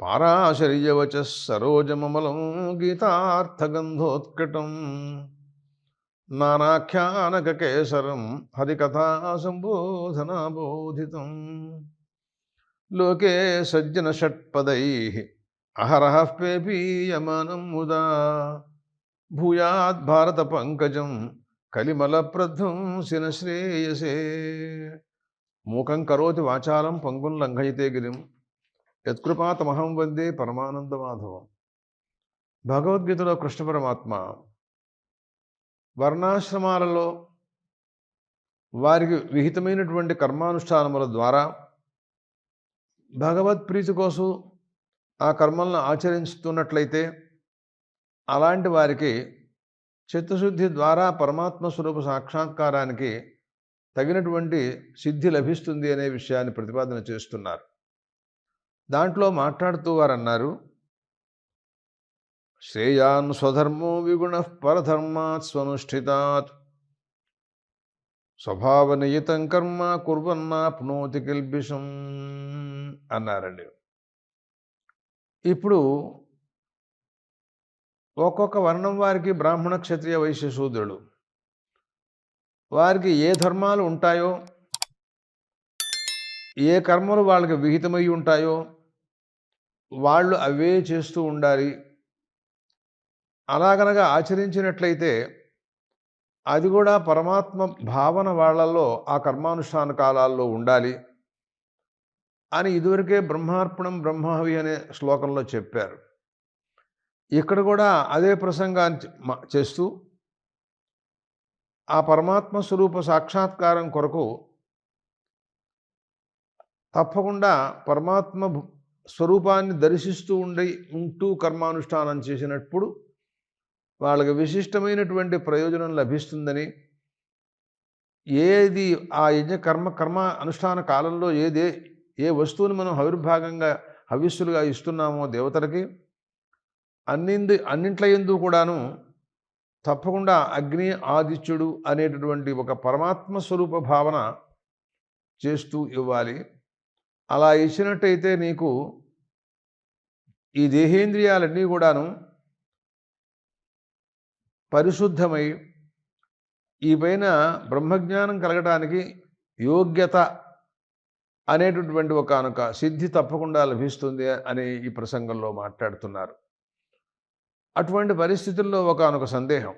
పారాశర్యవచ సరోజమలం గీతార్థగంధోత్కటం. నానాఖ్యానకేసరం హరికథా సంబోధనాబోధితం లోకే సజ్జన షట్పదై అహరహ పేపీయమానం ముదా. భూయాద్ భారత పంకజం కలిమల ప్రధ్వంసిన శ్రేయసే మూకం కరోతి వాచాలం పంగుం లంఘయితే గిరిం యత్కృపాతమహం వందే పరమానంద మాధవం భగవద్గీతలో కృష్ణ పరమాత్మ వర్ణాశ్రమాలలో వారికి విహితమైనటువంటి కర్మానుష్ఠానముల ద్వారా భగవత్ ప్రీతి కోసం ఆ కర్మలను ఆచరిస్తున్నట్లయితే అలాంటి వారికి చిత్తశుద్ధి ద్వారా పరమాత్మ స్వరూప సాక్షాత్కారానికి తగినటువంటి సిద్ధి లభిస్తుంది అనే విషయాన్ని ప్రతిపాదన చేస్తున్నారు. దాంట్లో మాట్లాడుతూ వారు అన్నారు శ్రేయాన్ స్వధర్మో విగుణ పరధర్మాత్ స్వనుష్ఠితాత్ స్వభావనియతం కర్మ కుర్వన్నాప్నోతి కిల్బిషం అన్నారండి. ఇప్పుడు ఒక్కొక్క వర్ణం వారికి బ్రాహ్మణ క్షత్రియ వైశ్య శూద్రుడు వారికి ఏ ధర్మాలు ఉంటాయో ఏ కర్మలు వాళ్ళకి విహితమై ఉంటాయో వాళ్ళు అవే చేస్తూ ఉండాలి. అలాగనగా ఆచరించినట్లయితే అది కూడా పరమాత్మ భావన వాళ్ళల్లో ఆ కర్మానుష్ఠాన కాలాల్లో ఉండాలి అని ఇదివరకే బ్రహ్మార్పణం బ్రహ్మహవి అనే శ్లోకంలో చెప్పారు. ఇక్కడ కూడా అదే ప్రసంగాన్ని చేస్తూ ఆ పరమాత్మ స్వరూప సాక్షాత్కారం కొరకు తప్పకుండా పరమాత్మ స్వరూపాన్ని దర్శిస్తూ ఉండే ఉంటూ కర్మానుష్ఠానం చేసినప్పుడు వాళ్ళకి విశిష్టమైనటువంటి ప్రయోజనం లభిస్తుందని ఏది ఆ యజ్ఞ కర్మ కర్మ అనుష్ఠాన కాలంలో ఏదే ఏ వస్తువుని మనం హవిర్భాగంగా హవిస్సులుగా ఇస్తున్నామో దేవతలకి అన్నింది అన్నింట్ల ఎందు కూడాను తప్పకుండా అగ్ని ఆదిత్యుడు అనేటటువంటి ఒక పరమాత్మ స్వరూప భావన చేస్తూ ఇవ్వాలి. అలా ఇచ్చినట్టయితే నీకు ఈ దేహేంద్రియాలన్నీ కూడాను పరిశుద్ధమై ఈ పైన బ్రహ్మజ్ఞానం కలగటానికి యోగ్యత అనేటటువంటి ఒక అనొక సిద్ధి తప్పకుండా లభిస్తుంది అని ఈ ప్రసంగంలో మాట్లాడుతున్నారు. అటువంటి పరిస్థితుల్లో ఒక అనొక సందేహం.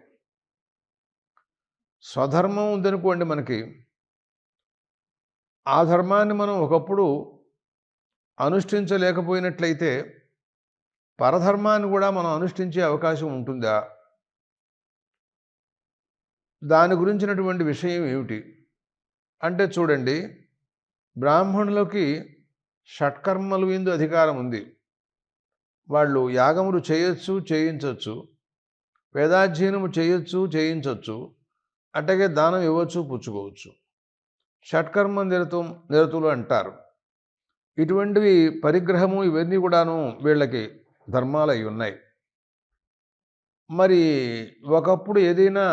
స్వధర్మం ఉందనుకోండి మనకి ఆ ధర్మాన్ని మనం ఒకప్పుడు అనుష్ఠించలేకపోయినట్లయితే పరధర్మాన్ని కూడా మనం అనుష్ఠించే అవకాశం ఉంటుందా? దాని గురించినటువంటి విషయం ఏమిటి? అంటే చూడండి బ్రాహ్మణులకి షట్కర్మలు ఎందు అధికారం ఉంది. వాళ్ళు యాగములు చేయొచ్చు చేయించవచ్చు వేదాధ్యయనము చేయొచ్చు చేయించవచ్చు అట్టగే దానం ఇవ్వచ్చు పుచ్చుకోవచ్చు. షట్కర్మ నిరతం నిరతులు అంటారు. ఇటువంటివి పరిగ్రహము ఇవన్నీ కూడాను వీళ్ళకి ధర్మాలు అయి ఉన్నాయి. మరి ఒకప్పుడు ఏదైనా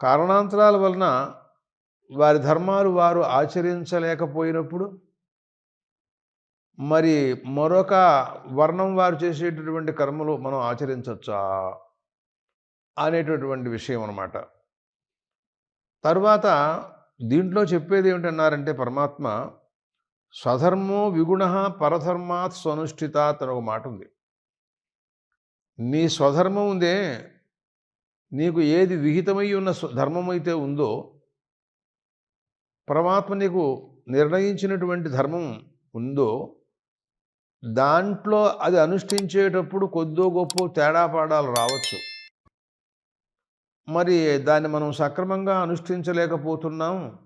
కారణాంతరాల వలన వారి ధర్మాలు వారు ఆచరించలేకపోయినప్పుడు మరి మరొక వర్ణం వారు చేసేటటువంటి కర్మలు మనం ఆచరించవచ్చా అనేటటువంటి విషయం అన్నమాట. తర్వాత దీంట్లో చెప్పేది ఏమిటన్నారంటే పరమాత్మ స్వధర్మో విగుణ పరధర్మాత్ స్వనుష్ఠితాత్ అని ఒక మాట ఉంది. నీ స్వధర్మం ఉందే నీకు ఏది విహితమై ఉన్న ధర్మం అయితే ఉందో పరమాత్మ నీకు నిర్ణయించినటువంటి ధర్మం ఉందో దాంట్లో అది అనుష్ఠించేటప్పుడు కొద్దో గొప్ప తేడాపాడాలు రావచ్చు. మరి దాన్ని మనం సక్రమంగా అనుష్ఠించలేకపోతున్నాం.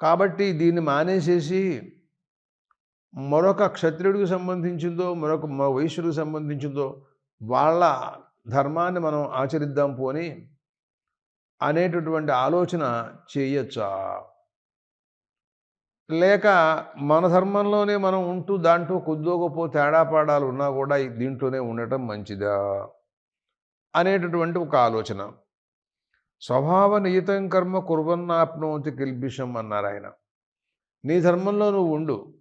కాబట్టి దీన్ని మానేసేసి మరొక క్షత్రియుడికి సంబంధించిందో మరొక వైశ్యుడికి సంబంధించిందో వాళ్ళ ధర్మాన్ని మనం ఆచరిద్దాం పోని అనేటటువంటి ఆలోచన చేయొచ్చా? లేక మన ధర్మంలోనే మనం ఉంటూ దాంట్లో కొద్దో గొప్ప తేడాపాడాలు ఉన్నా కూడా దీంట్లోనే ఉండటం మంచిదా? అనేటటువంటి ఒక ఆలోచన. స్వభావ నియతం కర్మ కుర్వన్నాప్నోతి కిల్బిషం అన్నారు ఆయన. నీ ధర్మంలో నువ్వు ఉండు.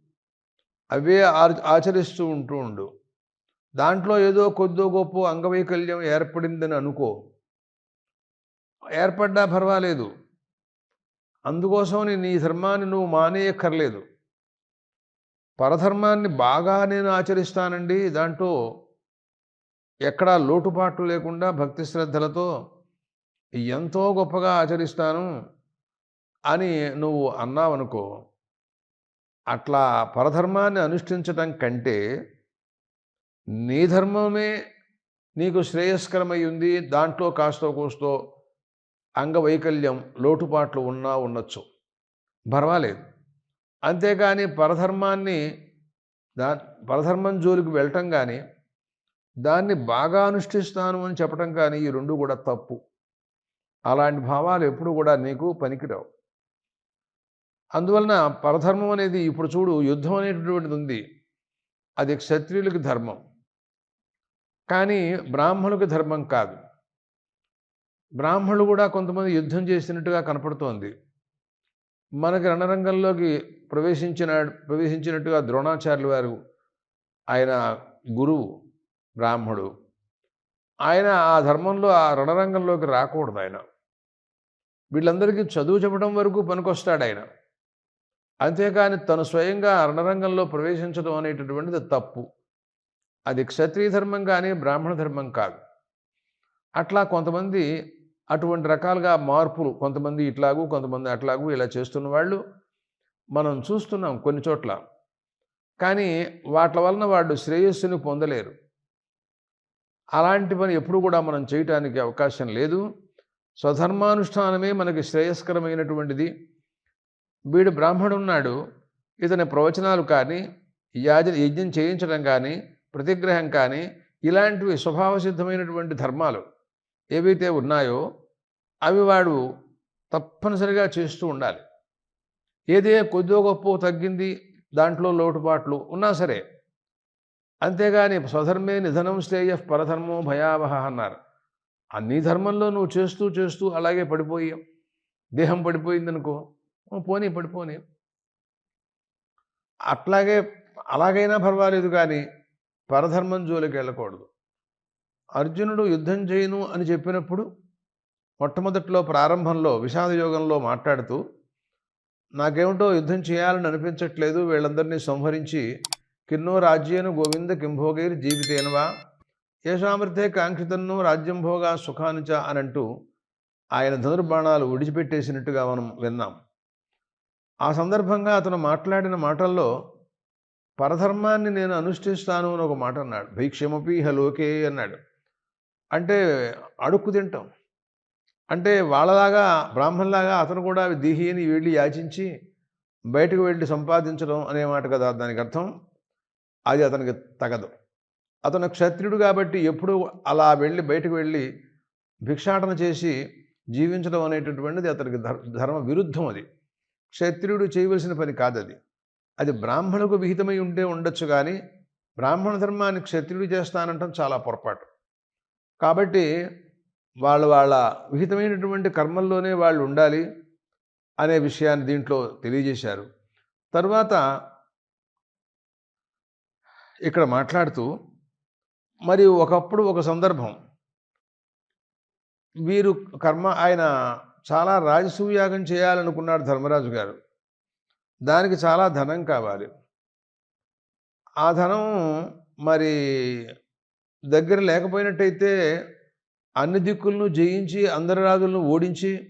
అవే ఆచరిస్తూ ఉంటూ ఉండు. దాంట్లో ఏదో కొద్దో గొప్ప అంగవైకల్యం ఏర్పడిందని అనుకో. ఏర్పడ్డా పర్వాలేదు. అందుకోసం నీ ధర్మాన్ని నువ్వు మానేయక్కర్లేదు. పరధర్మాన్ని బాగా నేను ఆచరిస్తానండి. దాంట్లో ఎక్కడా లోటుపాట్లు లేకుండా భక్తి శ్రద్ధలతో ఎంతో గొప్పగా ఆచరిస్తాను అని నువ్వు అన్నావనుకో అట్లా పరధర్మాన్ని అనుష్ఠించటం కంటే నీ ధర్మమే నీకు శ్రేయస్కరమై ఉంది దాంట్లో కాస్తో కూస్తో అంగవైకల్యం లోటుపాట్లు ఉన్నా ఉండొచ్చు. పర్వాలేదు. అంతేగాని పరధర్మాన్ని దా పరధర్మం జోలికి వెళ్ళటం కానీ దాన్ని బాగా అనుష్ఠిస్తాను అని చెప్పటం కానీ ఈ రెండు కూడా తప్పు. అలాంటి భావాలు ఎప్పుడు కూడా నీకు పనికిరావు. అందువలన పరధర్మం అనేది ఇప్పుడు చూడు యుద్ధం అనేటటువంటిది ఉంది. అది క్షత్రియులకి ధర్మం. కానీ బ్రాహ్మణులకి ధర్మం కాదు. బ్రాహ్మణులు కూడా కొంతమంది యుద్ధం చేసినట్టుగా కనపడుతోంది. మనకి రణరంగంలోకి ప్రవేశించిన ప్రవేశించినట్టుగా ద్రోణాచార్యులు వారు ఆయన గురువు బ్రాహ్మడు ఆయన ఆ ధర్మంలో ఆ రణరంగంలోకి రాకూడదు ఆయన. వీళ్ళందరికీ చదువు చెప్పడం వరకు పనికొస్తాడు ఆయన. అంతేకాని తను స్వయంగా రణరంగంలో ప్రవేశించడం అనేటటువంటిది తప్పు. అది క్షత్రియ ధర్మం కానీ బ్రాహ్మణ ధర్మం కాదు. అట్లా కొంతమంది అటువంటి రకాలుగా మార్పులు కొంతమంది ఇట్లాగూ కొంతమంది అట్లాగూ ఇలా చేస్తున్న వాళ్ళు మనం చూస్తున్నాం కొన్ని చోట్ల. కానీ వాటి వలన వాళ్ళు శ్రేయస్సుని పొందలేరు. అలాంటి పని ఎప్పుడు కూడా మనం చేయటానికి అవకాశం లేదు. స్వధర్మానుష్ఠానమే మనకి శ్రేయస్కరమైనటువంటిది. వీడు బ్రాహ్మడు ఉన్నాడు ఇతని ప్రవచనాలు కానీ యాజ యజ్ఞం చేయించడం కానీ ప్రతిగ్రహం కానీ ఇలాంటివి స్వభావసిద్ధమైనటువంటి ధర్మాలు ఏవైతే ఉన్నాయో అవి వాడు తప్పనిసరిగా చేస్తూ ఉండాలి. ఏదే కొద్దిగా గొప్ప తగ్గింది దాంట్లో లోటుపాట్లు ఉన్నా సరే అంతేగాని స్వధర్మే నిధనం శ్రేయ పరధర్మో భయావహ అన్నారు. అన్ని ధర్మంలో నువ్వు చేస్తూ చేస్తూ అలాగే పడిపోయి దేహం పడిపోయిందనుకో పోనీ పడిపోని అట్లాగే అలాగైనా పర్వాలేదు కానీ పరధర్మం జోలికి వెళ్ళకూడదు. అర్జునుడు యుద్ధం చేయను అని చెప్పినప్పుడు మొట్టమొదట్లో ప్రారంభంలో విషాద యోగంలో మాట్లాడుతూ నాకేమిటో యుద్ధం చేయాలని అనిపించట్లేదు వీళ్ళందరినీ సంహరించి కిన్నో రాజ్యేను గోవింద కింభోగైర్ జీవితేనవా? ఏషామర్థే కాంక్షితన్నో రాజ్యం భోగా సుఖానుచ అని అంటూ ఆయన ధనుర్బాణాలు విడిచిపెట్టేసినట్టుగా మనం విన్నాం. ఆ సందర్భంగా అతను మాట్లాడిన మాటల్లో పరధర్మాన్ని నేను అనుష్ఠిస్తాను అని ఒక మాట అన్నాడు. భైక్ష్యమపి హలోకే అన్నాడు. అంటే అడుక్కు తింటాం. అంటే వాళ్ళలాగా బ్రాహ్మణ్లాగా అతను కూడా దీహిని వెళ్ళి యాచించి బయటకు వెళ్ళి సంపాదించడం అనే మాట కదా దానికి అర్థం? అది అతనికి తగదు. అతను క్షత్రియుడు కాబట్టి ఎప్పుడు అలా వెళ్ళి బయటకు వెళ్ళి భిక్షాటన చేసి జీవించడం అనేటటువంటిది అతనికి ధర్- ధర్మ విరుద్ధం అది. క్షత్రియుడు చేయవలసిన పని కాదది. అది అది బ్రాహ్మణుకు విహితమై ఉంటే ఉండొచ్చు కానీ బ్రాహ్మణ ధర్మాన్ని క్షత్రియుడు చేస్తానంటాం చాలా పొరపాటు. కాబట్టి వాళ్ళు వాళ్ళ విహితమైనటువంటి కర్మల్లోనే వాళ్ళు ఉండాలి అనే విషయాన్ని దీంట్లో తెలియజేశారు. తర్వాత ఇక్కడ మాట్లాడుతూ మరి ఒకప్పుడు ఒక సందర్భం. వీరు కర్మ ఆయన చాలా రాజసూయాగం చేయాలనుకున్నాడు ధర్మరాజు గారు. దానికి చాలా ధనం కావాలి. ఆ ధనం మరి దగ్గర లేకపోయినట్టయితే అన్ని దిక్కులను జయించి అందరి రాజులను ఓడించి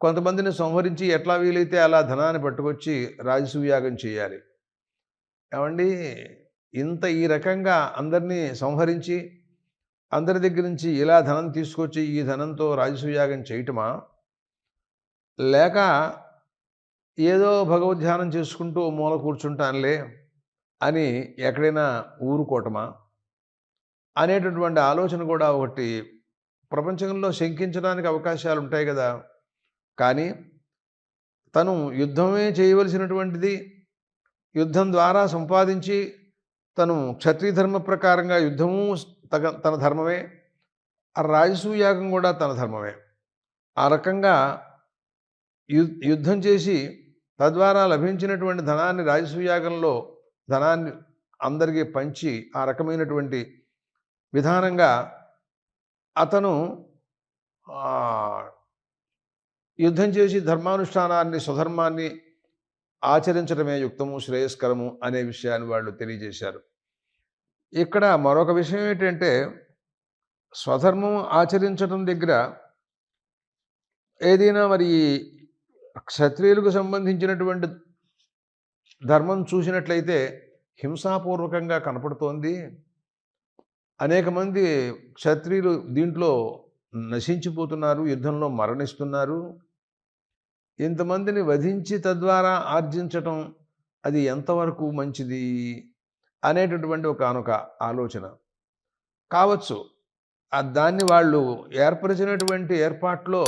కొంతమందిని సంహరించి ఎట్లా వీలైతే అలా ధనాన్ని పట్టుకొచ్చి రాజసూయాగం చేయాలి. ఏమండి? ఇంత ఈ రకంగా అందరినీ సంహరించి అందరి దగ్గర నుంచి ఇలా ధనం తీసుకొచ్చి ఈ ధనంతో రాజసూయాగం చేయటమా? లేక ఏదో భగవద్ధ్యానం చేసుకుంటూ మూల కూర్చుంటానులే అని ఎక్కడైనా ఊరుకోవటమా? అనేటటువంటి ఆలోచన కూడా ఒకటి ప్రపంచంలో శంకించడానికి అవకాశాలు ఉంటాయి కదా! కానీ తను యుద్ధమే చేయవలసినటువంటిది యుద్ధం ద్వారా సంపాదించి తను క్షత్రియ ధర్మ ప్రకారంగా యుద్ధము తగ తన ధర్మమే. ఆ రాజసూయాగం కూడా తన ధర్మమే. ఆ రకంగా యు- యుద్ధం చేసి తద్వారా లభించినటువంటి ధనాన్ని రాజసూయాగంలో ధనాన్ని అందరికీ పంచి ఆ రకమైనటువంటి విధానంగా అతను యుద్ధం చేసి ధర్మానుష్ఠానాన్ని స్వధర్మాన్ని ఆచరించడమే యుక్తము శ్రేయస్కరము అనే విషయాన్ని వాళ్ళు తెలియజేశారు. ఇక్కడ మరొక విషయం ఏంటంటే స్వధర్మం ఆచరించడం దగ్గర ఏదైనా మరి క్షత్రియులకు సంబంధించినటువంటి ధర్మం చూసినట్లయితే హింసాపూర్వకంగా కనపడుతోంది. అనేక మంది క్షత్రియులు దీంట్లో నశించిపోతున్నారు యుద్ధంలో మరణిస్తున్నారు. ఇంతమందిని వధించి తద్వారా ఆర్జించటం అది ఎంతవరకు మంచిది అనేటటువంటి ఒక అనొక ఆలోచన. కావచ్చు దాన్ని వాళ్ళు ఏర్పరిచినటువంటి ఏర్పాట్లో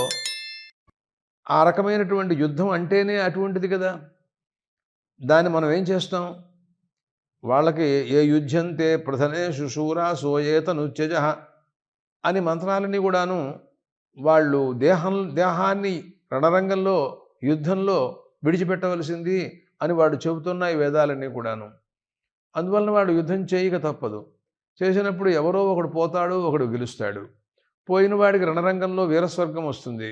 ఆ రకమైనటువంటి యుద్ధం అంటేనే అటువంటిది కదా. దాన్ని మనం ఏం చేస్తాం? వాళ్ళకి ఏ యుద్ధంతే ప్రధనే శుశూరా సోయేత నుత్యజ అని మంత్రాలని కూడాను వాళ్ళు దేహం దేహాన్ని రణరంగంలో యుద్ధంలో విడిచిపెట్టవలసింది అని వాడు చెబుతున్న ఈ వేదాలన్నీ కూడాను. అందువలన వాడు యుద్ధం చేయక తప్పదు. చేసినప్పుడు ఎవరో ఒకడు పోతాడు ఒకడు గెలుస్తాడు. పోయిన వాడికి రణరంగంలో వీరస్వర్గం వస్తుంది.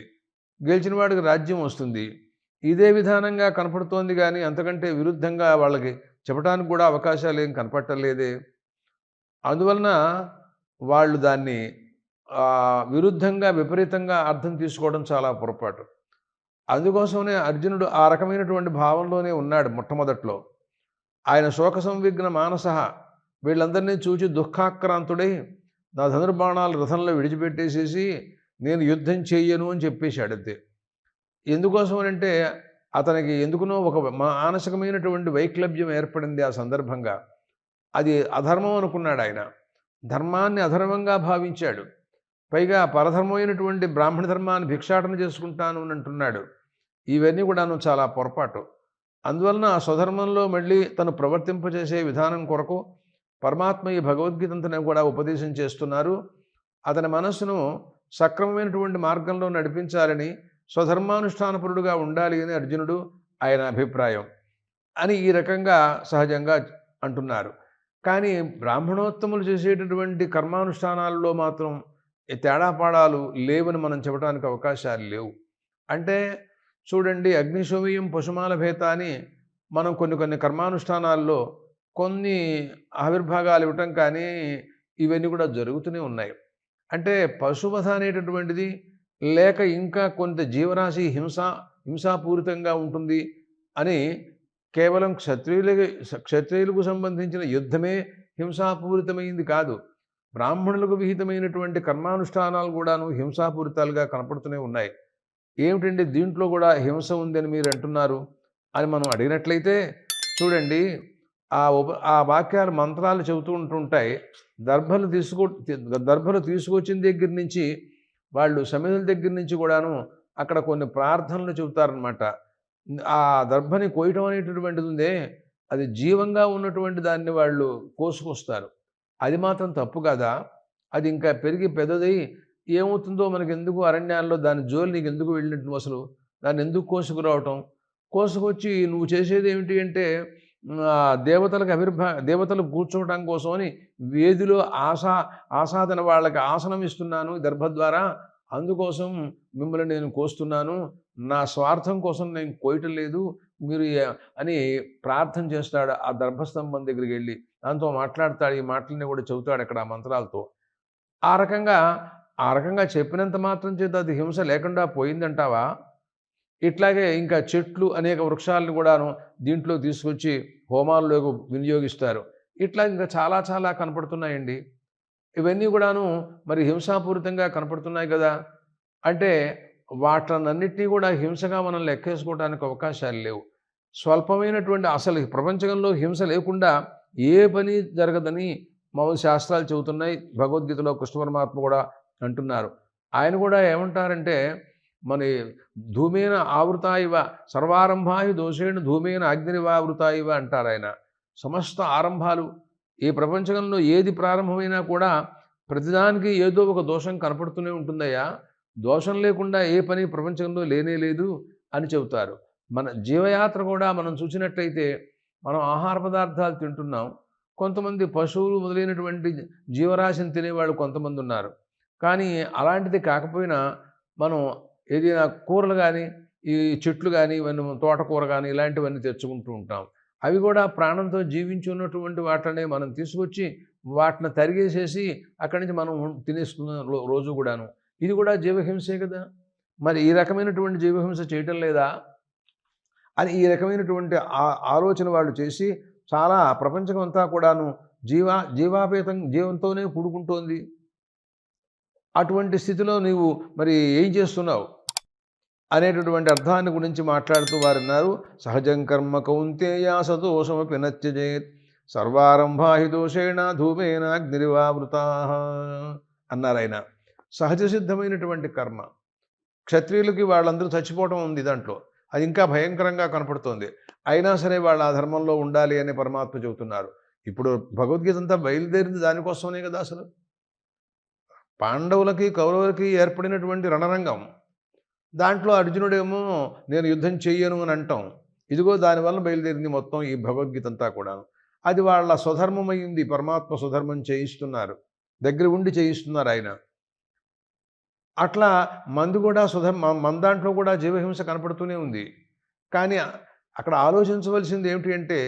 గెలిచిన వాడికి రాజ్యం వస్తుంది. ఇదే విధానంగా కనపడుతోంది కానీ అంతకంటే విరుద్ధంగా వాళ్ళకి చెప్పడానికి కూడా అవకాశాలు ఏం కనపట్టలేదే. అందువలన వాళ్ళు దాన్ని విరుద్ధంగా విపరీతంగా అర్థం తీసుకోవడం చాలా పొరపాటు. అందుకోసమనే అర్జునుడు ఆ రకమైనటువంటి భావంలోనే ఉన్నాడు మొట్టమొదట్లో. ఆయన శోక సంవిఘ్న మానస వీళ్ళందరినీ చూచి దుఃఖాక్రాంతుడై నా ధనుర్బాణాలు రథంలో విడిచిపెట్టేసేసి నేను యుద్ధం చెయ్యను అని చెప్పేశాడు అంతే ఎందుకోసం అంటే అతనికి ఎందుకునో ఒక మానసికమైనటువంటి వైక్లభ్యం ఏర్పడింది ఆ సందర్భంగా. అది అధర్మం అనుకున్నాడు ఆయన ధర్మాన్ని అధర్మంగా భావించాడు. పైగా పరధర్మమైనటువంటి బ్రాహ్మణ ధర్మాన్ని భిక్షాటన చేసుకుంటాను అని అంటున్నాడు. ఇవన్నీ కూడాను చాలా పొరపాటు. అందువలన ఆ స్వధర్మంలో మళ్ళీ తను ప్రవర్తింపజేసే విధానం కొరకు పరమాత్మ ఈ భగవద్గీతంతనే కూడా ఉపదేశం చేస్తున్నారు. అతని మనస్సును సక్రమమైనటువంటి మార్గంలో నడిపించాలని స్వధర్మానుష్ఠానపరుడుగా ఉండాలి అని అర్జునుడు ఆయన అభిప్రాయం అని ఈ రకంగా సహజంగా అంటున్నారు. కానీ బ్రాహ్మణోత్తములు చేసేటటువంటి కర్మానుష్ఠానాల్లో మాత్రం తేడాపాడాలు లేవని మనం చెప్పడానికి అవకాశాలు లేవు. అంటే చూడండి అగ్నిశోమయం పశుమాల భేత అని మనం కొన్ని కొన్ని కర్మానుష్ఠానాల్లో కొన్ని ఆవిర్భాగాలు ఇవ్వటం కానీ ఇవన్నీ కూడా జరుగుతూనే ఉన్నాయి. అంటే పశువధ అనేటటువంటిది లేక ఇంకా కొంత జీవరాశి హింస హింసాపూరితంగా ఉంటుంది అని కేవలం క్షత్రియులకి క్షత్రియులకు సంబంధించిన యుద్ధమే హింసాపూరితమైంది కాదు. బ్రాహ్మణులకు విహితమైనటువంటి కర్మానుష్ఠానాలు కూడాను హింసాపూరితాలుగా కనపడుతూనే ఉన్నాయి. ఏమిటండి దీంట్లో కూడా హింస ఉందని మీరు అంటున్నారు? అని మనం అడిగినట్లయితే చూడండి ఆ ఉప ఆ వాక్యాలు మంత్రాలు చెబుతూ ఉంటుంటాయి దర్భలు తీసుకో దర్భలు తీసుకొచ్చిన దగ్గర నుంచి వాళ్ళు సమిధుల దగ్గర నుంచి కూడాను అక్కడ కొన్ని ప్రార్థనలు చెబుతారనమాట ఆ దర్భని కోయటం అనేటటువంటిది ఉందే అది జీవంగా ఉన్నటువంటి దాన్ని వాళ్ళు కోసుకొస్తారు. అది మాత్రం తప్పు కదా? అది ఇంకా పెరిగి పెద్దదై ఏమవుతుందో మనకి ఎందుకు అరణ్యాల్లో దాని జోలి నీకు ఎందుకు వెళ్ళినట్టు అసలు? దాన్ని ఎందుకు కోసుకురావటం? కోసుకొచ్చి నువ్వు చేసేది ఏమిటి అంటే దేవతలకు అభిర్భా దేవతలు కూర్చోవడం కోసమని వేదిలో ఆశా ఆసాదన వాళ్ళకి ఆసనం ఇస్తున్నాను ఈ దర్భ ద్వారా. అందుకోసం మిమ్మల్ని నేను కోస్తున్నాను. నా స్వార్థం కోసం నేను కోయటం లేదు. మీరు అని ప్రార్థన చేస్తాడు ఆ దర్భస్తంభం దగ్గరికి వెళ్ళి. దాంతో మాట్లాడతాడు ఈ మాటలని కూడా చెబుతాడు అక్కడ ఆ మంత్రాలతో. ఆ రకంగా ఆ రకంగా చెప్పినంత మాత్రం చేత అది హింస లేకుండా పోయిందంటావా? ఇట్లాగే ఇంకా చెట్లు అనేక వృక్షాలను కూడాను దీంట్లో తీసుకొచ్చి హోమాల్లోకి వినియోగిస్తారు. ఇట్లా ఇంకా చాలా చాలా కనపడుతున్నాయండి. ఇవన్నీ కూడాను మరి హింసాపూరితంగా కనపడుతున్నాయి కదా? అంటే వాటన్నిటినీ కూడా హింసగా మనం లెక్కేసుకోవడానికి అవకాశాలు లేవు. స్వల్పమైనటువంటి అసలు ప్రపంచంలో హింస లేకుండా ఏ పని జరగదని మామూలు శాస్త్రాలు చెబుతున్నాయి. భగవద్గీతలో కృష్ణ పరమాత్మ కూడా అంటున్నారు. ఆయన కూడా ఏమంటారంటే మన ధూమేన ఆవృత ఇవ సర్వారంభాయి దోషేణ ధూమేన అగ్నివావృత ఇవ అంటారు ఆయన. సమస్త ఆరంభాలు ఈ ప్రపంచంలో ఏది ప్రారంభమైనా కూడా ప్రతిదానికి ఏదో ఒక దోషం కనపడుతూనే ఉంటుందయ్యా. దోషం లేకుండా ఏ పని ప్రపంచంలో లేనే లేదు అని చెబుతారు. మన జీవయాత్ర కూడా మనం చూసినట్టయితే మనం ఆహార పదార్థాలు తింటున్నాం. కొంతమంది పశువులు మొదలైనటువంటి జీవరాశిని తినేవాళ్ళు కొంతమంది ఉన్నారు. కానీ అలాంటిది కాకపోయినా మనం ఏదైనా కూరలు కానీ ఈ చెట్లు కానీ ఇవన్నీ తోటకూర కానీ ఇలాంటివన్నీ తెచ్చుకుంటూ ఉంటాం. అవి కూడా ప్రాణంతో జీవించి ఉన్నటువంటి వాటిని మనం తీసుకొచ్చి వాటిని తరిగేసేసి అక్కడి నుంచి మనం తినేస్తున్నాం రోజు కూడాను. ఇది కూడా జీవహింసే కదా! మరి ఈ రకమైనటువంటి జీవహింస చేయటం లేదా? అని ఈ రకమైనటువంటి ఆలోచన వాళ్ళు చేసి చాలా ప్రపంచం అంతా కూడాను జీవా జీవాపేతం జీవంతోనే కూడుకుంటోంది. అటువంటి స్థితిలో నీవు మరి ఏం చేస్తున్నావు? అనేటటువంటి అర్థాన్ని గురించి మాట్లాడుతూ వారు అన్నారు సహజం కర్మ కౌంతేయా సదోషమపి నత్యజేత్. సర్వారంభాహి దోషేణ ధూమేన అగ్నిరివావృత అన్నారు ఆయన. సహజ సిద్ధమైనటువంటి కర్మ. క్షత్రియులకి వాళ్ళందరూ చచ్చిపోవటం ఉంది దాంట్లో. అది ఇంకా భయంకరంగా కనపడుతోంది. అయినా సరే వాళ్ళు ఆ ధర్మంలో ఉండాలి అని పరమాత్మ చెబుతున్నారు. ఇప్పుడు భగవద్గీత అంతా బయలుదేరింది దానికోసమే కదా అసలు? పాండవులకి కౌరవులకి ఏర్పడినటువంటి రణరంగం. దాంట్లో అర్జునుడేమో నేను యుద్ధం చెయ్యను అని అంటాం. ఇదిగో దానివల్ల బయలుదేరింది మొత్తం ఈ భగవద్గీత అంతా కూడా అది వాళ్ళ స్వధర్మమైంది పరమాత్మ స్వధర్మం చేయిస్తున్నారు. దగ్గర ఉండి చేయిస్తున్నారు ఆయన. అట్లా మందు కూడా సుధ మన దాంట్లో కూడా జీవహింస కనపడుతూనే ఉంది. కానీ అక్కడ ఆలోచించవలసింది ఏమిటి అంటే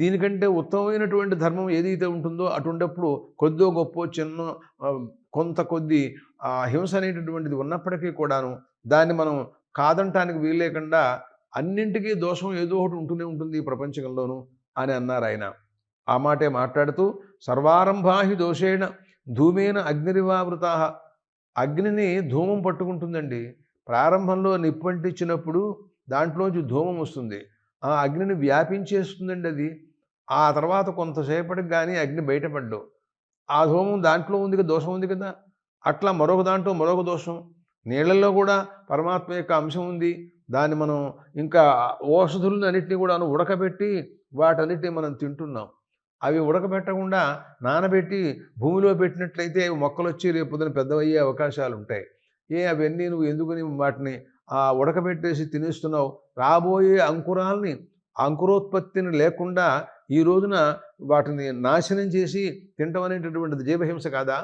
దీనికంటే ఉత్తమమైనటువంటి ధర్మం ఏదైతే ఉంటుందో అటుండప్పుడు కొద్దో గొప్ప చిన్న కొంత కొద్ది ఆ హింస అనేటటువంటిది ఉన్నప్పటికీ కూడాను దాన్ని మనం కాదంటానికి వీల్లేకుండా అన్నింటికీ దోషం ఏదో ఒకటి ఉంటూనే ఉంటుంది ఈ ప్రపంచంలోనూ అని అన్నారు ఆయన. ఆ మాటే మాట్లాడుతూ సర్వారంభాహి దోషేణ ధూమేన అగ్నిరివావృత అగ్నిని ధూమం పట్టుకుంటుందండి. ప్రారంభంలో నిప్పంటించినప్పుడు దాంట్లోంచి ధూమం వస్తుంది. ఆ అగ్నిని వ్యాపించేస్తుందండి అది. ఆ తర్వాత కొంతసేపటికి కానీ అగ్ని బయటపడ్డు. ఆ ధూమం దాంట్లో ఉంది కదా దోషం ఉంది కదా అట్లా మరొక దాంట్లో మరొక దోషం. నీళ్ళల్లో కూడా పరమాత్మ యొక్క అంశం ఉంది. దాన్ని మనం ఇంకా ఔషధులను అన్నింటినీ కూడా ఉడకబెట్టి వాటన్నిటిని మనం తింటున్నాం. అవి ఉడకబెట్టకుండా నానబెట్టి భూమిలో పెట్టినట్లయితే మొక్కలు వచ్చి రేపు పెద్దవయ్యే అవకాశాలు ఉంటాయి ఏ అవన్నీ నువ్వు ఎందుకుని వాటిని ఆ ఉడకబెట్టేసి తినేస్తున్నావు? రాబోయే అంకురాల్ని అంకురోత్పత్తిని లేకుండా ఈ రోజున వాటిని నాశనం చేసి తింటం అనేటటువంటిది జీవహింస కాదా?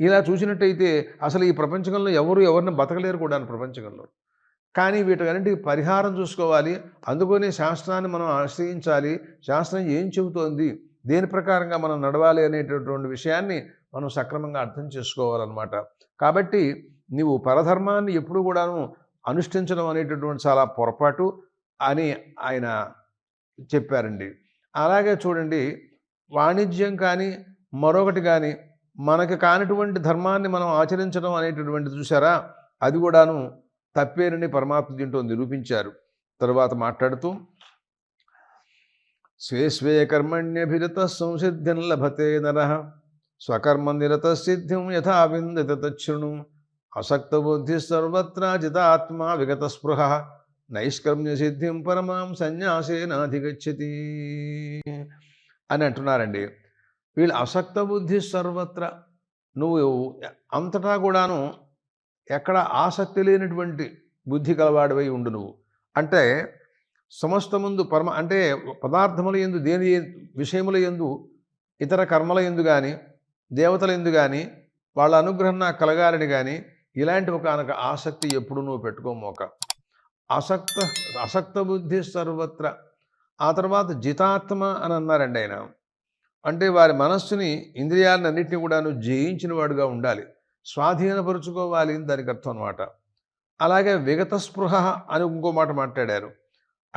ఇలా చూసినట్టయితే అసలు ఈ ప్రపంచంలో ఎవరు ఎవరిని బతకలేరు కూడా ప్రపంచంలో. కానీ వీటికన్నింటికి పరిహారం చూసుకోవాలి. అందుకనే శాస్త్రాన్ని మనం ఆశ్రయించాలి. శాస్త్రం ఏం చెబుతోంది? దేని ప్రకారంగా మనం నడవాలి అనేటటువంటి విషయాన్ని మనం సక్రమంగా అర్థం చేసుకోవాలన్నమాట. కాబట్టి నీవు పరధర్మాన్ని ఎప్పుడు కూడాను అనుష్ఠించడం అనేటటువంటి చాలా పొరపాటు అని ఆయన చెప్పారండి. అలాగే చూడండి వాణిజ్యం కానీ మరొకటి కానీ మనకి కానిటువంటి ధర్మాన్ని మనం ఆచరించడం అనేటటువంటి చూసారా అది కూడాను తప్పేనని పరమాత్మ దీంట్లో నిరూపించారు. తరువాత మాట్లాడుతూ స్వే స్వే కర్మణ్యభిరత సంసిద్ధిం లభతే నర స్వకర్మ నిరత సిద్ధిం యథా విందత తచ్చుణు అసక్త బుద్ధి సర్వత్ర జితాత్మా విగత స్పృహ నైష్కర్మ్య సిద్ధిం పరమాం సన్యాసేనాధిగచ్చతి అని అంటున్నారండి. వీళ్ళు అసక్త బుద్ధి సర్వత్ర నువ్వు అంతటా కూడాను ఎక్కడ ఆసక్తి లేనటువంటి బుద్ధి కలవాడివై ఉండు నువ్వు. అంటే సమస్త ముందు పరమ అంటే పదార్థముల ఎందు దేని విషయముల ఎందు ఇతర కర్మల ఎందు కానీ దేవతల ఎందు కానీ వాళ్ళ అనుగ్రహం నాకు కలగాలని కానీ ఇలాంటి ఒక అనక ఆసక్తి ఎప్పుడు నువ్వు పెట్టుకోమోక. ఆసక్త అసక్త బుద్ధి సర్వత్ర. ఆ తర్వాత జితాత్మ అని అన్నారండి ఆయన. అంటే వారి మనస్సుని ఇంద్రియాలను అన్నింటినీ కూడాను జయించిన వాడుగా ఉండాలి. స్వాధీనపరుచుకోవాలి దానికి అర్థం అనమాట అలాగే విగత స్పృహ అని ఇంకో మాట మాట్లాడారు.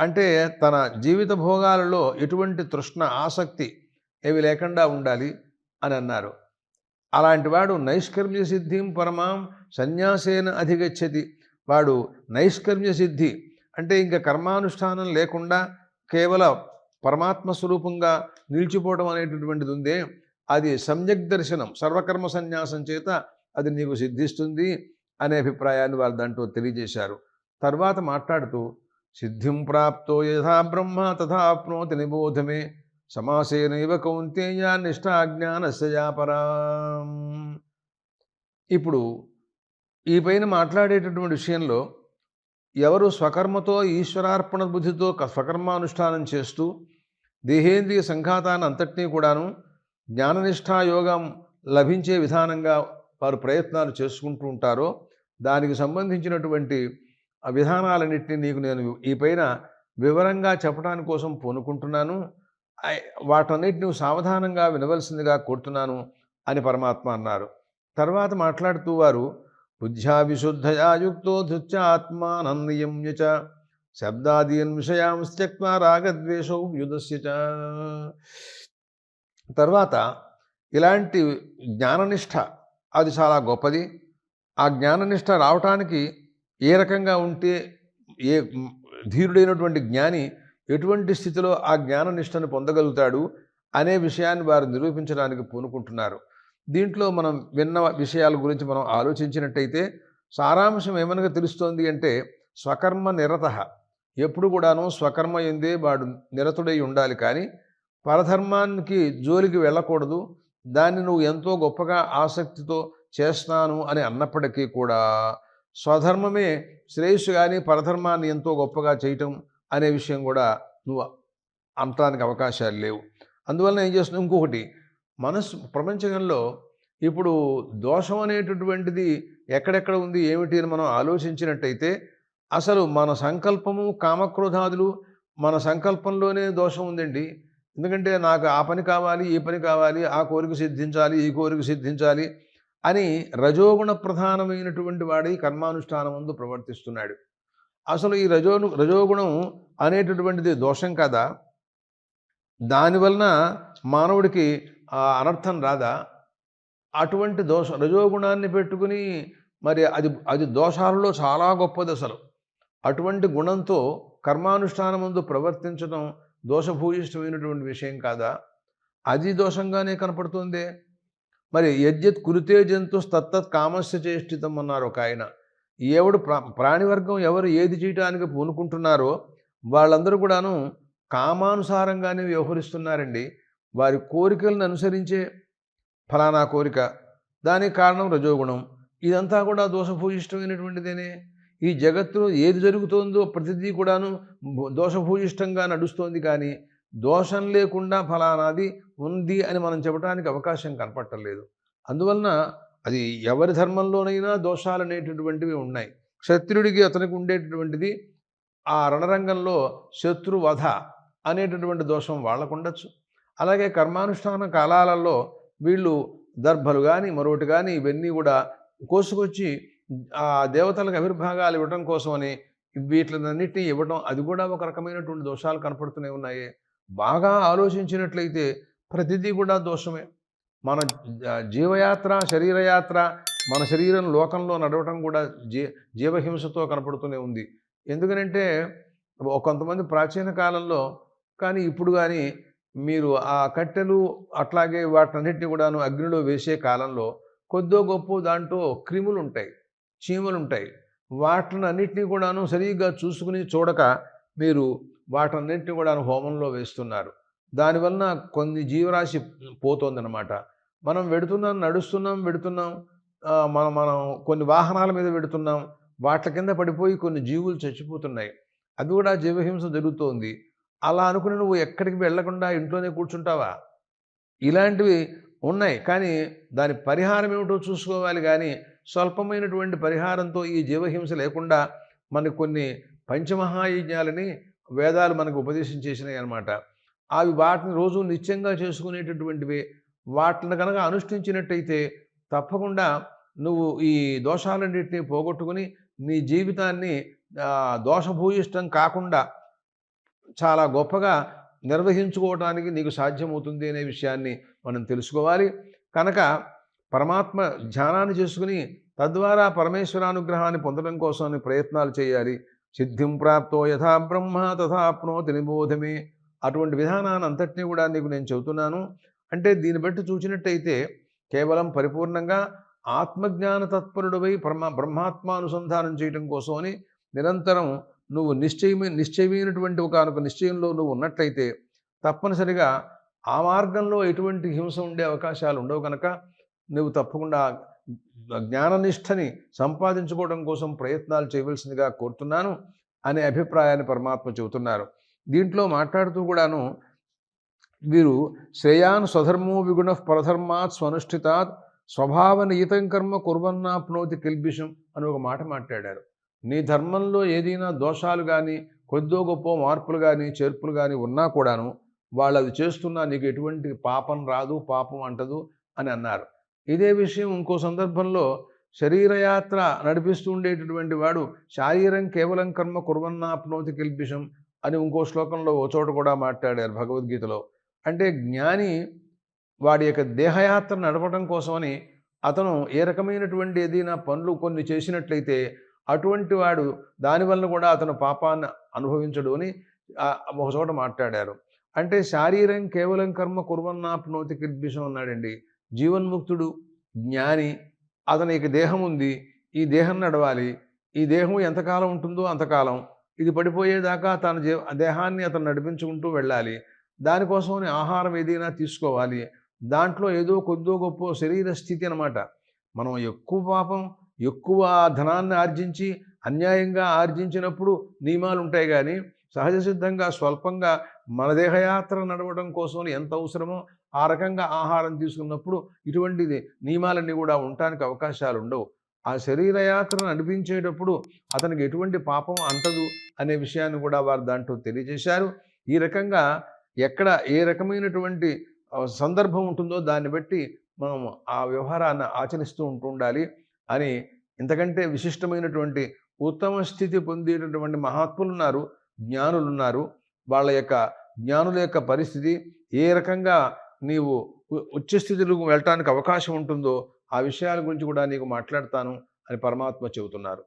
అంటే తన జీవిత భోగాలలో ఎటువంటి తృష్ణ ఆసక్తి ఏవి లేకుండా ఉండాలి అని అన్నారు. అలాంటి వాడు నైష్కర్మ్య సిద్ధిం పరమాం సన్యాసేన అధిగచ్చతి. వాడు నైష్కర్మ్య సిద్ధి అంటే ఇంకా కర్మానుష్ఠానం లేకుండా కేవలం పరమాత్మ స్వరూపంగా నిలిచిపోవడం అనేటటువంటిది ఉందే. అది సమ్యక్ దర్శనం సర్వకర్మ సన్యాసం చేత అది నీకు సిద్ధిస్తుంది అనే అభిప్రాయాన్ని వారు దాంట్లో తెలియజేశారు. తర్వాత మాట్లాడుతూ సిద్ధిం ప్రాప్తో యథా బ్రహ్మ తథా ఆప్నోతి నిబోధమే సమాసేనైవ కౌంతేయ నిష్ఠాజ్ఞానస్యపరా ఇప్పుడు ఈ పైన మాట్లాడేటటువంటి విషయంలో ఎవరు స్వకర్మతో ఈశ్వరార్పణ బుద్ధితో స్వకర్మానుష్ఠానం చేస్తూ దేహేంద్రియ సంఘాతాన్ని అంతటినీ కూడాను జ్ఞాననిష్ఠా యోగం లభించే విధానంగా వారు ప్రయత్నాలు చేసుకుంటూ ఉంటారో దానికి సంబంధించినటువంటి విధానాలన్నింటినీ నీకు నేను ఈ పైన వివరంగా చెప్పడానికి కోసం పూనుకుంటున్నాను. ఐ- వాటన్నిటిని నువ్వు సావధానంగా వినవలసిందిగా కోరుతున్నాను అని పరమాత్మ అన్నారు. తర్వాత మాట్లాడుతూ వారు బుద్ధ్యా విశుద్ధయా యుక్తో ధృత్యాత్మానన్నియమ్య చ శబ్దాదీన్ విషయాం త్యక్వా రాగద్వేషౌ యుధస్య తర్వాత ఇలాంటి జ్ఞాననిష్ట అది చాలా గొప్పది. ఆ జ్ఞాననిష్ట రావటానికి ఏ రకంగా ఉంటే ఏ ధీరుడైనటువంటి జ్ఞాని ఎటువంటి స్థితిలో ఆ జ్ఞాననిష్టను పొందగలుగుతాడు అనే విషయాన్ని వారు నిరూపించడానికి పూనుకుంటున్నారు. దీంట్లో మనం విన్న విషయాల గురించి మనం ఆలోచించినట్టయితే సారాంశం ఏమనగా తెలుస్తోంది అంటే స్వకర్మ నిరత. ఎప్పుడు కూడాను స్వకర్మ ఎందే వాడు నిరతుడై ఉండాలి కానీ పరధర్మానికి జోలికి వెళ్ళకూడదు. దాన్ని నువ్వు ఎంతో గొప్పగా ఆసక్తితో చేస్తాను అని అన్నప్పటికీ కూడా స్వధర్మమే శ్రేయస్సు కానీ పరధర్మాన్ని ఎంతో గొప్పగా చేయటం అనే విషయం కూడా నువ్వు అనటానికి అవకాశాలు లేవు. అందువలన ఏం చేస్తున్నావు? ఇంకొకటి మనసు ప్రపంచంలో ఇప్పుడు దోషం అనేటటువంటిది ఎక్కడెక్కడ ఉంది ఏమిటి అని మనం ఆలోచించినట్టయితే అసలు మన సంకల్పము కామక్రోధాదులు మన సంకల్పంలోనే దోషం ఉందండి. ఎందుకంటే నాకు ఆ పని కావాలి ఈ పని కావాలి ఆ కోరిక సిద్ధించాలి ఈ కోరిక సిద్ధించాలి అని రజోగుణ ప్రధానమైనటువంటి వాడి కర్మానుష్ఠానం ముందు ప్రవర్తిస్తున్నాడు. అసలు ఈ రజోను రజోగుణం అనేటటువంటిది దోషం కదా? దానివలన మానవుడికి అనర్థం రాదా? అటువంటి దోష రజోగుణాన్ని పెట్టుకుని మరి అది అది దోషాలలో చాలా గొప్పది అసలు. అటువంటి గుణంతో కర్మానుష్ఠానం ముందు ప్రవర్తించడం దోషభూయిష్టమైనటువంటి విషయం కాదా? అది దోషంగానే కనపడుతుంది. మరి యజ్జత్ కురితే జంతు తత్తత్ కామస్య చేష్టితం అన్నారు ఒక ఆయన. ఎవడు ప్రా ప్రాణివర్గం ఎవరు ఏది చేయటానికి పూనుకుంటున్నారో వాళ్ళందరూ కూడాను కామానుసారంగానే వ్యవహరిస్తున్నారండి. వారి కోరికలను అనుసరించే ఫలానా కోరిక. దానికి కారణం రజోగుణం. ఇదంతా కూడా దోషభూయిష్టమైనటువంటిదేనే? ఈ జగత్తులో ఏది జరుగుతోందో ప్రతిదీ కూడాను దోషభూయిష్టంగా నడుస్తోంది కానీ దోషం లేకుండా ఫలానాది ఉంది అని మనం చెప్పడానికి అవకాశం కనపట్టలేదు అందువలన అది ఎవరి ధర్మంలోనైనా దోషాలు అనేటటువంటివి ఉన్నాయి. క్షత్రుడికి అతనికి ఉండేటటువంటిది ఆ రణరంగంలో శత్రువధ అనేటటువంటి దోషం వాళ్ళకు ఉండొచ్చు. అలాగే కర్మానుష్ఠాన కాలాలలో వీళ్ళు దర్భలు కానీ మరొకటి కానీ ఇవన్నీ కూడా కోసుకొచ్చి ఆ దేవతలకు ఆవిర్భాగాలు ఇవ్వడం కోసమని వీటిలన్నిటినీ ఇవ్వడం అది కూడా ఒక రకమైనటువంటి దోషాలు కనపడుతూనే ఉన్నాయి. బాగా ఆలోచించినట్లయితే ప్రతిదీ కూడా దోషమే. మన జీవయాత్ర శరీరయాత్ర మన శరీరం లోకంలో నడవటం కూడా జీ జీవహింసతో కనపడుతూనే ఉంది. ఎందుకనంటే కొంతమంది ప్రాచీన కాలంలో కానీ ఇప్పుడు కానీ మీరు ఆ కట్టెలు అట్లాగే వాటన్నిటిని కూడాను అగ్నిలో వేసే కాలంలో కొద్దో గొప్ప దాంట్లో క్రిములు ఉంటాయి చీమలు ఉంటాయి వాటిని అన్నిటినీ కూడాను సరిగ్గా చూసుకుని చూడక మీరు వాటన్నింటినీ కూడా హోమంలో వేస్తున్నారు. దానివలన కొన్ని జీవరాశి పోతోందనమాట మనం వెడుతున్నాం నడుస్తున్నాం వెడుతున్నాం మనం మనం కొన్ని వాహనాల మీద వెడుతున్నాం వాటి కింద పడిపోయి కొన్ని జీవులు చచ్చిపోతున్నాయి. అది కూడా జీవహింస జరుగుతోంది. అలా అనుకుని నువ్వు ఎక్కడికి వెళ్ళకుండా ఇంట్లోనే కూర్చుంటావా? ఇలాంటివి ఉన్నాయి. కానీ దాని పరిహారం ఏమిటో చూసుకోవాలి కానీ స్వల్పమైనటువంటి పరిహారంతో ఈ జీవహింస లేకుండా మనకు కొన్ని పంచమహాయజ్ఞాలని వేదాలు మనకు ఉపదేశం చేసినాయి అనమాట అవి వాటిని రోజు నిత్యంగా చేసుకునేటటువంటివి వాటిని కనుక అనుష్ఠించినట్టయితే తప్పకుండా నువ్వు ఈ దోషాలన్నింటినీ పోగొట్టుకుని నీ జీవితాన్ని దోషభూయిష్టం కాకుండా చాలా గొప్పగా నిర్వహించుకోవడానికి నీకు సాధ్యమవుతుంది అనే విషయాన్ని మనం తెలుసుకోవాలి. కనుక పరమాత్మ ధ్యానాన్ని చేసుకుని తద్వారా పరమేశ్వరానుగ్రహాన్ని పొందడం కోసం ప్రయత్నాలు చేయాలి. సిద్ధిం ప్రాప్తో యథా బ్రహ్మ తథాప్నోతి నిబోధమే అటువంటి విధానాన్ని అంతటినీ కూడా నీకు నేను చెబుతున్నాను. అంటే దీన్ని బట్టి చూచినట్టయితే కేవలం పరిపూర్ణంగా ఆత్మజ్ఞాన తత్పరుడిపై బ్రహ్మ బ్రహ్మాత్మానుసంధానం చేయడం కోసమని నిరంతరం నువ్వు నిశ్చయమే నిశ్చయమైనటువంటి ఒక నిశ్చయంలో నువ్వు ఉన్నట్లయితే తప్పనిసరిగా ఆ మార్గంలో ఎటువంటి హింస ఉండే అవకాశాలు ఉండవు కనుక నువ్వు తప్పకుండా జ్ఞాననిష్టని సంపాదించుకోవడం కోసం ప్రయత్నాలు చేయవలసిందిగా కోరుతున్నాను అనే అభిప్రాయాన్ని పరమాత్మ చెబుతున్నారు. దీంట్లో మాట్లాడుతూ కూడాను వీరు శ్రేయాన్ స్వధర్మో విగుణ పరధర్మాత్ స్వనుష్ఠితాత్ స్వభావనియతం కర్మ కుర్వన్నాప్నోతి కిల్బిషం అని ఒక మాట మాట్లాడారు. నీ ధర్మంలో ఏదైనా దోషాలు కానీ కొద్దో గొప్ప మార్పులు కానీ చేర్పులు కానీ ఉన్నా కూడాను వాళ్ళు అది చేస్తున్నా నీకు ఎటువంటి పాపం రాదు పాపం అంటదు అని అన్నారు. ఇదే విషయం ఇంకో సందర్భంలో శరీరయాత్ర నడిపిస్తూ ఉండేటటువంటి వాడు శారీరం కేవలం కర్మ కుర్వన్నాప్నోతి కిల్బిషం అని ఇంకో శ్లోకంలో ఓ చోట కూడా మాట్లాడారు భగవద్గీతలో. అంటే జ్ఞాని వాడి యొక్క దేహయాత్ర నడపడం కోసమని అతను ఏ రకమైనటువంటి ఏదైనా పనులు కొన్ని చేసినట్లయితే అటువంటి వాడు దానివల్ల కూడా అతను పాపాన్ని అనుభవించడు అని ఒక చోట మాట్లాడారు. అంటే శారీరం కేవలం కర్మ కుర్వన్నాప్నోతి కిర్భిషం అన్నాడండి. జీవన్ముక్తుడు జ్ఞాని అతనికి దేహం ఉంది ఈ దేహం నడవాలి ఈ దేహం ఎంతకాలం ఉంటుందో అంతకాలం. ఇది పడిపోయేదాకా తన దేహాన్ని అతను నడిపించుకుంటూ వెళ్ళాలి. దానికోసమని ఆహారం ఏదైనా తీసుకోవాలి. దాంట్లో ఏదో కొద్దో గొప్ప శరీర స్థితి అనమాట మనం ఎక్కువ పాపం ఎక్కువ ధనాన్ని ఆర్జించి అన్యాయంగా ఆర్జించినప్పుడు నియమాలు ఉంటాయి కానీ సహజ సిద్ధంగా స్వల్పంగా మన దేహయాత్ర నడవడం కోసం ఎంత అవసరమో ఆ రకంగా ఆహారం తీసుకున్నప్పుడు ఇటువంటిది నియమాలన్నీ కూడా ఉండటానికి అవకాశాలు ఉండవు ఆ శరీరయాత్రను నడిపించేటప్పుడు అతనికి ఎటువంటి పాపం అంటదు అనే విషయాన్ని కూడా వారు దాంట్లో తెలియజేశారు. ఈ రకంగా ఎక్కడ ఏ రకమైనటువంటి సందర్భం ఉంటుందో దాన్ని బట్టి మనం ఆ వ్యవహారాన్ని ఆచరిస్తూ ఉంటుండాలి అని ఇంతకంటే విశిష్టమైనటువంటి ఉత్తమ స్థితి పొందేటటువంటి మహాత్ములు ఉన్నారు జ్ఞానులు ఉన్నారు వాళ్ళ యొక్క జ్ఞానుల యొక్క పరిస్థితి ఏ రకంగా నీవు ఉచ్చస్థితులకు వెళ్ళటానికి అవకాశం ఉంటుందో ఆ విషయాల గురించి కూడా నీకు మాట్లాడతాను అని పరమాత్మ చెబుతున్నారు.